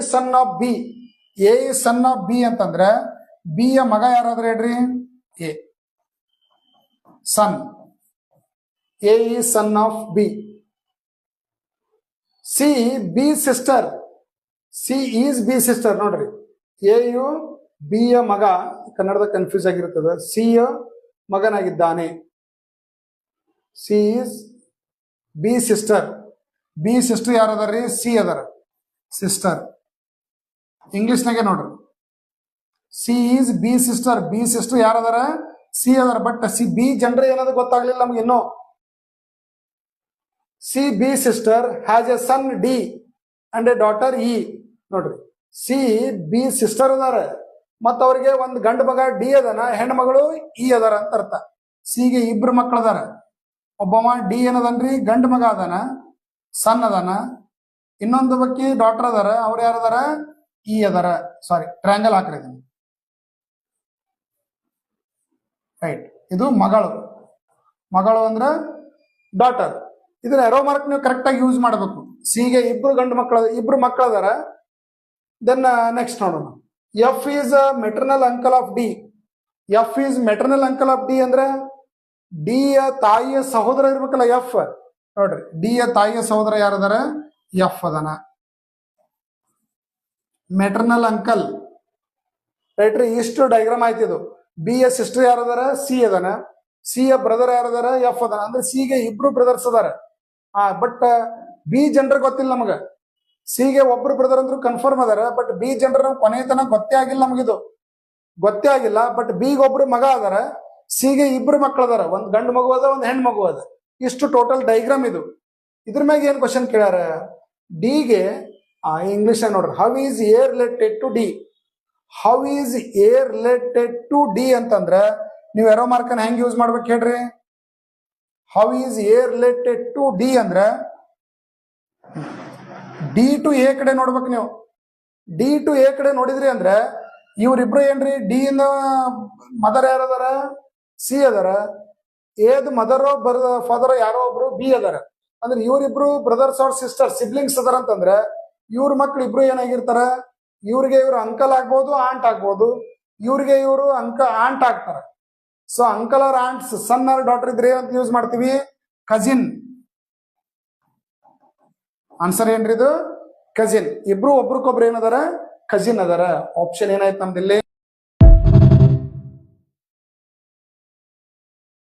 Son of B. A son of B ಅಂತಂದ್ರೆ B ಯ ಮಗ ಯಾರಾದ್ರೆ ಹೇಳ್ರಿ? A. Son A son of B. C B sister. C is B sister ನೋಡ್ರಿ. A ಯು B ಯ ಮಗ. ಕನ್ನಡದ ಕನ್ಫ್ಯೂಸ್ ಆಗಿರ್ತದೆ. ಸಿ ಯ ಮಗನಾಗಿದ್ದಾನೆ. C is B sister. B sister ಯಾರು ಅದಾರ್ರಿ ಸಿ ಅದಾರ. ಸಿಸ್ಟರ್. ಇಂಗ್ಲಿಷ್ನಾಗೆ ನೋಡ್ರಿ C is B sister B sister ಯಾರದಾರ? C ಅದಾರ. ಬಟ್ ಸಿ ಬಿ ಜನರ ಏನದ ಗೊತ್ತಾಗ್ಲಿಲ್ಲ ನಮ್ಗೆ ಇನ್ನೂ. C B sister has a son D and a daughter E ನೋಡ್ರಿ. ಸಿ ಬಿ ಸಿಸ್ಟರ್ ಅದಾರ. ಮತ್ತ ಅವ್ರಿಗೆ ಒಂದ್ ಗಂಡು ಮಗ ಡಿ ಅದನ. ಹೆಣ್ಣು ಮಗಳು ಇ ಅದಾರ ಅಂತ ಅರ್ಥ. ಸಿಗೆ ಇಬ್ರು ಮಕ್ಳು ಅದಾರ. ಒಬ್ಬವ ಡಿ ಏನದನ್ರಿ? ಗಂಡು ಮಗ ಅದಾನ. ಸನ್ ಅದಾನ. ಇನ್ನೊಂದು ಬಕ್ಕಿ ಡಾಟರ್ ಅದಾರ. ಅವ್ರು ಯಾರದಾರ? ಇ ಅದರ ಸಾರಿ ಟ್ರ್ಯಾಂಗಲ್ ಹಾಕ್ರಿ ಇದನ್ನ ರೈಟ್ ಇದು ಮಗಳು. ಮಗಳು ಅಂದ್ರೆ ಡಾಟರ್ ಇದನ್ನ ಎರೋ ಮಾರ್ಕ್ ನೀವು ಕರೆಕ್ಟ್ ಆಗಿ ಯೂಸ್ ಮಾಡಬೇಕು. ಸಿಗೆ ಇಬ್ರು ಗಂಡು ಮಕ್ಕಳ, ಇಬ್ರು ಮಕ್ಕಳದಾರ. ದೆನ್ ನೆಕ್ಸ್ಟ್ ನೋಡೋಣ. F is maternal uncle of D F is maternal uncle of D ಅಂದ್ರೆ ಡಿ ಯ ತಾಯಿಯ ಸಹೋದರ ಇರ್ಬೇಕಲ್ಲ ಎಫ್ ನೋಡ್ರಿ ಡಿ ಯ ತಾಯಿಯ ಸಹೋದರ ಯಾರದಾರ? ಎಫ್ ಅದಾನ. ಮೆಟರ್ನಲ್ ಅಂಕಲ್ ರೈಟ್ ರೀ? ಇಷ್ಟು ಡೈಗ್ರಾಮ್ ಆಯ್ತು ಇದು. ಬಿ ಎ ಸಿಸ್ಟರ್ ಯಾರದಾರ? ಸಿ ಅದಾನ. ಸಿ ಎ ಬ್ರದರ್ ಯಾರದಾರ? ಎಫ್ ಅದಾನ. ಅಂದ್ರೆ ಸಿ ಗೆ ಇಬ್ರು ಬ್ರದರ್ಸ್ ಅದಾರ. ಆ ಬಟ್ ಬಿ ಜನರ ಗೊತ್ತಿಲ್ಲ ನಮಗ. ಸಿ ಗೆ ಒಬ್ರು ಬ್ರದರ್ ಅಂದ್ರು ಕನ್ಫರ್ಮ್ ಅದಾರ. ಬಟ್ ಬಿ ಜನರ ಕೊನೆ ತನಕ ಗೊತ್ತೇ ಆಗಿಲ್ಲ ನಮಗಿದು. ಗೊತ್ತೇ ಆಗಿಲ್ಲ. ಬಟ್ ಬಿಗ್ ಒಬ್ರು ಮಗ ಅದಾರ. ಸಿಗೆ ಇಬ್ರು ಮಕ್ಳು ಅದಾರ. ಒಂದ್ ಗಂಡು ಮಗು ಅದ, ಒಂದ್ ಹೆಣ್ಣು ಮಗು ಅದ. ಇಷ್ಟು ಟೋಟಲ್ ಡೈಗ್ರಾಮ್ ಇದು. ಇದ್ರ ಮ್ಯಾಗ ಏನ್ ಕ್ವಶನ್ ಕೇಳ್ಯಾರ? ಡಿಗೆ ಇಂಗ್ಲಿಷ್ ನೋಡ್ರಿ. How is A related to D how is A related to D ಅಂತಂದ್ರೆ ನೀವು ಎರೋ ಮಾರ್ಕನ್ ಹೆಂಗೆ ಯೂಸ್ ಮಾಡ್ಬೇಕು ಹೇಳ್ರಿ? How is A related to D ಅಂದ್ರೆ ಡಿ ಟು ಎ ಕಡೆ ನೋಡ್ಬೇಕು ನೀವು. ಡಿ ಟು ಎ ಕಡೆ ನೋಡಿದ್ರಿ ಅಂದ್ರೆ ಇವ್ರಿಬ್ರು ಏನ್ರಿ? ಡಿ ಇಂದ ಮದರ್ ಯಾರದಾರ ಸಿ ಅದಾರ. ಏದ್ ಮದರ್ ಬರ್ ಫಾದರ್ ಯಾರೋ ಒಬ್ರು ಬಿ ಅದಾರ. ಅಂದ್ರೆ ಇವರಿಬ್ರು ಬ್ರದರ್ಸ್ ಆರ್ ಸಿಸ್ಟರ್ ಸಿಬ್ಲಿಂಗ್ಸ್ ಅದಾರ ಅಂತಂದ್ರೆ ಇವ್ರ ಮಕ್ಳು ಇಬ್ರು ಏನಾಗಿರ್ತಾರ, ಇವ್ರಿಗೆ ಇವ್ರು ಅಂಕಲ್ ಆಗ್ಬೋದು ಆಂಟ್ ಆಗ್ಬೋದು, ಇವ್ರಿಗೆ ಇವರು ಅಂಕ ಆಂಟ್ ಆಗ್ತಾರ. ಸೊ ಅಂಕಲ್ ಅವ್ರ ಆಂಟ್ಸ್ ಸನ್ ಆರ್ ಡಾಟರ್ ಇದ್ರೆ ಅಂತ ಯೂಸ್ ಮಾಡ್ತೀವಿ? ಕಜಿನ್ ಆನ್ಸರ್ ಏನ್ರಿ ಇದು? ಕಜಿನ್ ಇಬ್ರು ಒಬ್ರಿಗೊಬ್ರು ಏನದಾರ ಕಜಿನ್ ಅದಾರ. ಆಪ್ಷನ್ ಏನಾಯ್ತು ನಮ್ದಿಲ್ಲಿ?